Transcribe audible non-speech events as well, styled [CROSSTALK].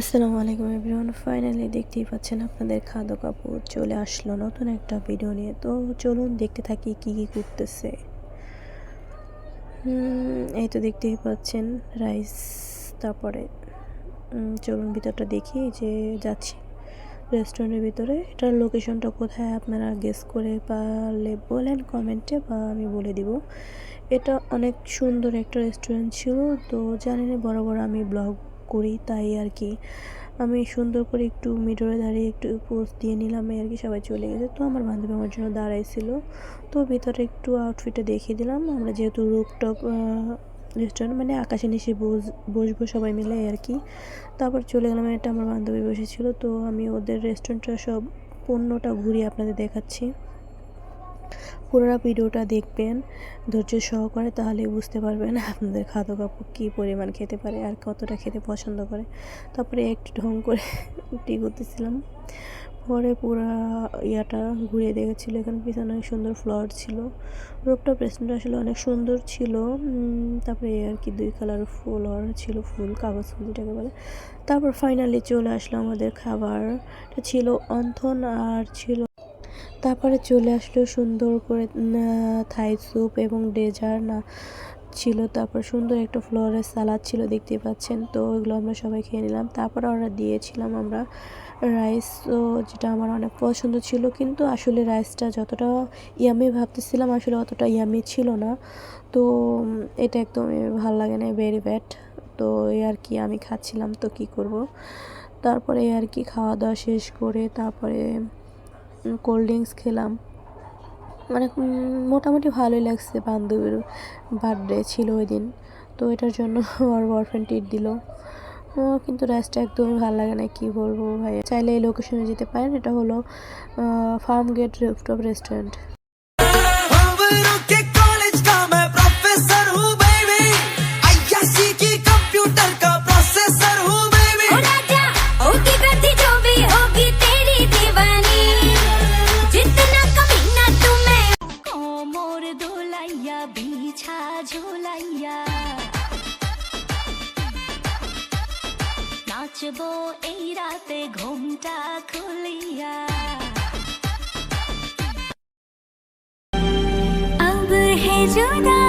আসসালামু আলাইকুম everyone, finally দেখতেই পাচ্ছেন আপনাদের খাদ্য কাপড় চলে আসলো নতুন একটা ভিডিও নিয়ে। তো চলুন দেখতে থাকি কি কি করতেছে। এই তো দেখতেই পাচ্ছেন রাইস তারপরে চলুন ভিতরটা দেখি যে যাচ্ছি রেস্টুরেন্টের ভিতরে। এটার লোকেশনটা কোথায় আপনারা গেস করে পারলে বলেন কমেন্টে বা আমি বলে দিব। এটা অনেক সুন্দর একটা রেস্টুরেন্ট ছিল, তো জানি না বড় বড় আমি ব্লগ করি, তাই আর কি। আমি সুন্দর করে একটু মিডরে দাঁড়িয়ে একটু পোজ দিয়ে নিলাম আর কি সবাই চলে গেছে। তো আমার বান্ধবী আমার জন্য দাঁড়াইছিল। তো ভিতরে একটু আউটফিটটা দেখিয়ে দিলাম। আমরা যেহেতু রুপটপ রেস্টুরেন্ট মানে আকাশে নিচে বস, বসবো সবাই মিলে আর কি। তারপর চলে গেলাম এটা আমার বান্ধবী বসেছিল। তো আমি ওদের রেস্টুরেন্টটা সব পণ্যটা ঘুরিয়ে আপনাদের দেখাচ্ছি। পুরোটা ভিডিওটা দেখবেন ধৈর্য সহকারে, তাহলে বুঝতে পারবেন আপনাদের খাদ্য কাপড় কী পরিমাণ খেতে পারে আর কতটা খেতে পছন্দ করে। তারপরে একটু ঢং করে টি করতেছিলাম। পরে পুরা ইয়াটা ঘুরে দেখেছিলো, এখানে পিছনে অনেক সুন্দর ফ্লোর ছিল। রূপটা প্রেসেন্টটা আসলে অনেক সুন্দর ছিল। তারপরে আর কি দুই কালার ফুল ছিল ফুল, কাগজ ফুল যেটাকে বলে। তারপর ফাইনালি চলে আসলো আমাদের খাবার। ছিল অন্থন আর ছিল তারপরে চলে আসলো সুন্দর করে থাই স্যুপ এবং ডেজার না, ছিল। তারপর সুন্দর একটা ফ্লোরের সালাদ ছিল, দেখতেই পাচ্ছেন। তো ওইগুলো আমরা সবাই খেয়ে নিলাম। তারপর অর্ডার দিয়েছিলাম আমরা রাইস যেটা আমার অনেক পছন্দ ছিল। কিন্তু আসলে রাইসটা যতটা ইয়ামি ভাবতেছিলাম, আসলে অতটা ইয়ামি ছিল না। তো এটা একদমই ভালো লাগে না ভেরি ব্যাড তো এই আর কি, আমি খাচ্ছিলাম। তো কি করব? তারপরে আর কি খাওয়া দাওয়া শেষ করে তারপরে কোল্ড ড্রিঙ্কস খেলাম। মানে মোটামুটি ভালোই লাগছে বান্ধবীর বার্থডে ছিল ওই দিন। তো এটার জন্য [LAUGHS] আমার বয়ফ্রেন্ড ট্রিট দিল। কিন্তু রাইসটা একদমই ভালো লাগে না, কী বলব ভাই চাইলে এই লোকেশনে যেতে পারেন। এটা হলো ফার্ম গেট রেফটপ রেস্টুরেন্ট দোলাইয়া বিছা ঝুলাইয়া নাচবো এই রাতে ঘুমটা খুলিয়া अब है जुदा